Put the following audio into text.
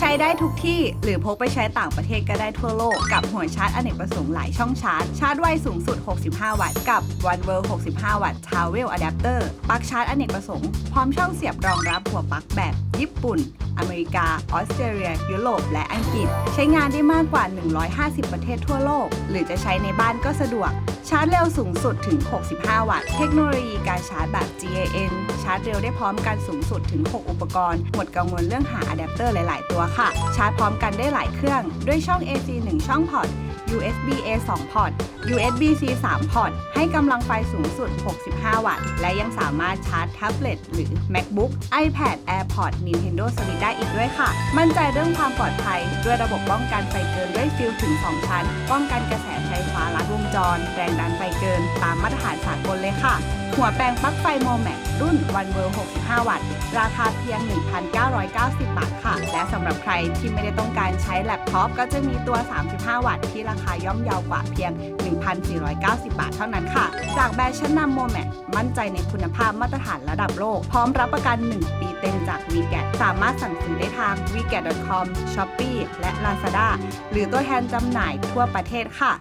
ใช้ได้ทุกที่หรือพกไปใช้ต่างประเทศก็ได้ทั่วโลก กับหัวชาร์จอเนกประสงค์หลายช่องชาร์จ ชาร์จไวสูงสุด 65 วัตต์กับ One World 65 วัตต์ Travel Adapter ปลั๊กชาร์จอเนกประสงค์พร้อมช่องเสียบรองรับหัวปลั๊กแบบญี่ปุ่น อเมริกา ออสเตรเลีย ยุโรป และอังกฤษ ใช้งานได้มากกว่า 150 ประเทศทั่วโลก หรือจะใช้ในบ้านก็สะดวก ชาร์จเร็วสูงสุดถึง 65 วัตต์ เทคโนโลยีการชาร์จแบบ GAN ชาร์จเร็วได้พร้อมกันสูงสุดถึง 6 อุปกรณ์ หมดกังวลเรื่องหาอะแดปเตอร์หลาย ๆ ตัวค่ะ ชาร์จพร้อมกันได้หลายเครื่อง ด้วยช่อง AC 1 ช่องพอร์ต USB A 2 พอร์ต USB C 3 พอร์ต ให้กำลังไฟสูงสุด 65 วัตต์ และยังสามารถชาร์จแท็บเล็ตหรือ MacBook iPad AirPods Nintendo Switch ได้อีกด้วยค่ะ มั่นใจเรื่องความปลอดภัย ด้วยระบบป้องกันไฟเกินด้วยฟิลถึง 2 ชั้น ป้องกันกระแสไฟฟ้า จร แรงดันไฟเกิน ตามมาตรฐานสากลเลยค่ะ หัวแปลงปลั๊กไฟโมแม c รุ่น One World 65 วัตต์ ราคาเพียง 1,990 บาทค่ะ และสำหรับใครที่ไม่ได้ต้องการใช้แล็ปท็อปก็จะมีตัว 35 วัตต์ที่ราคาย่อมเยาวกว่าเพียง 1,490 บาทเท่านั้นค่ะ จากแบรนด์ชั้นนำโมแม c มั่นใจในคุณภาพมาตรฐานระดับโลก พร้อมรับประกัน 1 ปีเต็มจาก v g a t สามารถสั่งซื้อได้ทาง v g a t c o m Shopee และ Lazada หรือตัวแทนจำหน่ายทั่วประเทศค่ะ